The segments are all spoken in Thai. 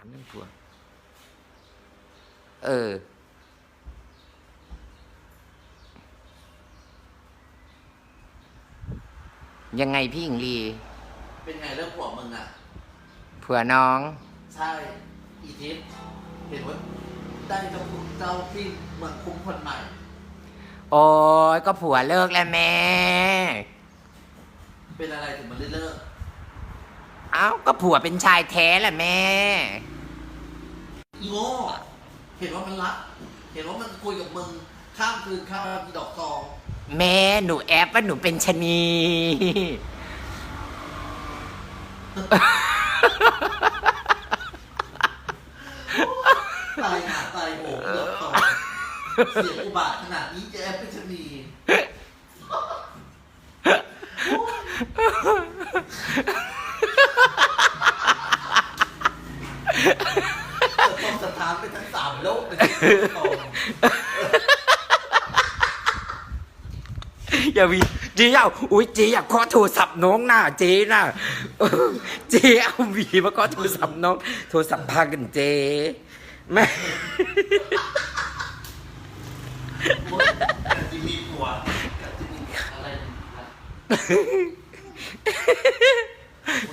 ามเรื่องผัว เออ ยังไงพี่หญิงลี เป็นไงเรื่องผัวมึงอะผัวน้อง ใช่ อีทิพย์เห็นว่าได้เจ้าผู้เจ้าที่เมืองคุ้มคนใหม่ โอ้ยก็ผัวเลิกแล้วแม่ เป็นอะไรถึงมันเลิก เอ้าก็ผัวเป็นชายแท้แหละแม่ อีโง่เห็นว่ามันรัก เห็นว่ามันคุยกับมึง ข้ามคืนข้ามวันอีดอกทอง แม่หนูแอปว่าหนูเป็นชะนี ตายหาตายโหงอีดอกทอง เสียงอุบาทขนาดนี้จะแอบเป็นชะนี ต้องสถานไปทั้งสามโลกเลยอย่าวีเจีเอาอุ้ยเจีอยากขอโทรศัพท์น้องน่ะเจีน่ะเจีเอาวีมาขอโทรศัพท์น้อง โทรศัพท์พังกันเจแม่จะมีผัวอะไรนะ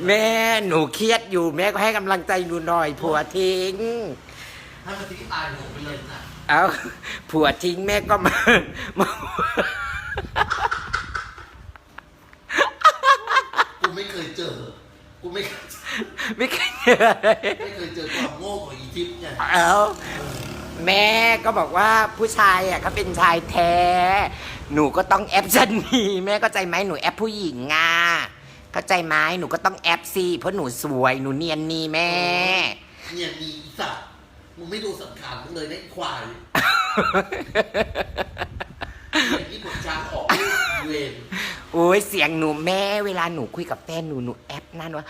แม่หนูเครียดอยู่แม่ก็ให้กำลังใจหนูหน่อย ผัวทิ้งให้มันทิ้งตายหัวไปเลยนะเอาผัวทิ้งแม่ก็มามากูไม่เคยเจอ กูไม่เคยไม่เคยเจอเลยไม่เคยเจอความโง่ของอีทิพย์เนี่ยเอาแม่ก็บอกว่าผู้ชายอะเขาเป็นชายแท้ หนูก็ต้องแอปชันนีแม่เข้าใจไหมหนูแอปผู้หญิงอะเข้า ใจไหมหนูก็ต้องแอปสิเพราะหนูสวยหนูเนียนนีแม่ เนี่ยมีอีสัตว์มึงไม่ดูสังขารมึงเลยนะไอ้ควายอย่างนี้ผมช้างออกลูกเวรโอ้ยเสียงหนูแม่เวลาหนูคุยกับแฟนหนูหนูแอปนั่นว่า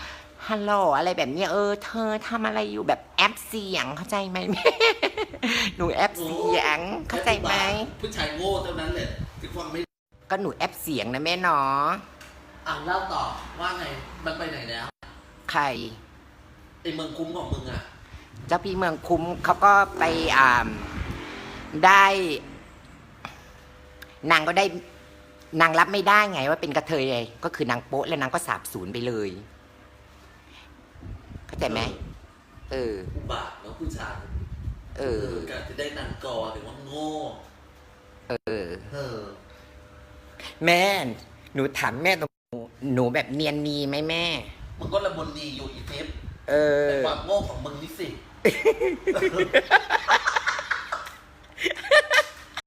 ฮัลโหลอะไรแบบเนี้ยเออเธอทำอะไรอยู่แบบแอปเสียงเข้าใจไหมแม่หนูแอปเสียงเข้าใจไหมผู้ชายโง่เท่านั้นแหละที่ฟังไม่ ก็หนูแอปเสียงนะแม่เนาะ อ่านเล่าต่อว่าไงมันไปไหนแล้วใครไอ้เมืองคุ้มของมึงอะ เจ้าพี่เมืองคุ้มเขาก็ไปอ่าได้ นางก็ได้ นางรับไม่ได้ไงว่าเป็นกระเทยไงก็คือนางโป๊ะแล้วนางก็สาบสูญไปเลยเข้าใจไหมเออ อุบาทเนาะผู้ชายเออการจะได้นางกอถึงว่าโง่เออ เออ แม่ หนูถามแม่ต รงหนูแบบเนียนนีไหมแม่ มึงก็ละมุนดีอยู่อีทิพย์เออ แต่ความโง่ของมึงนี่สิ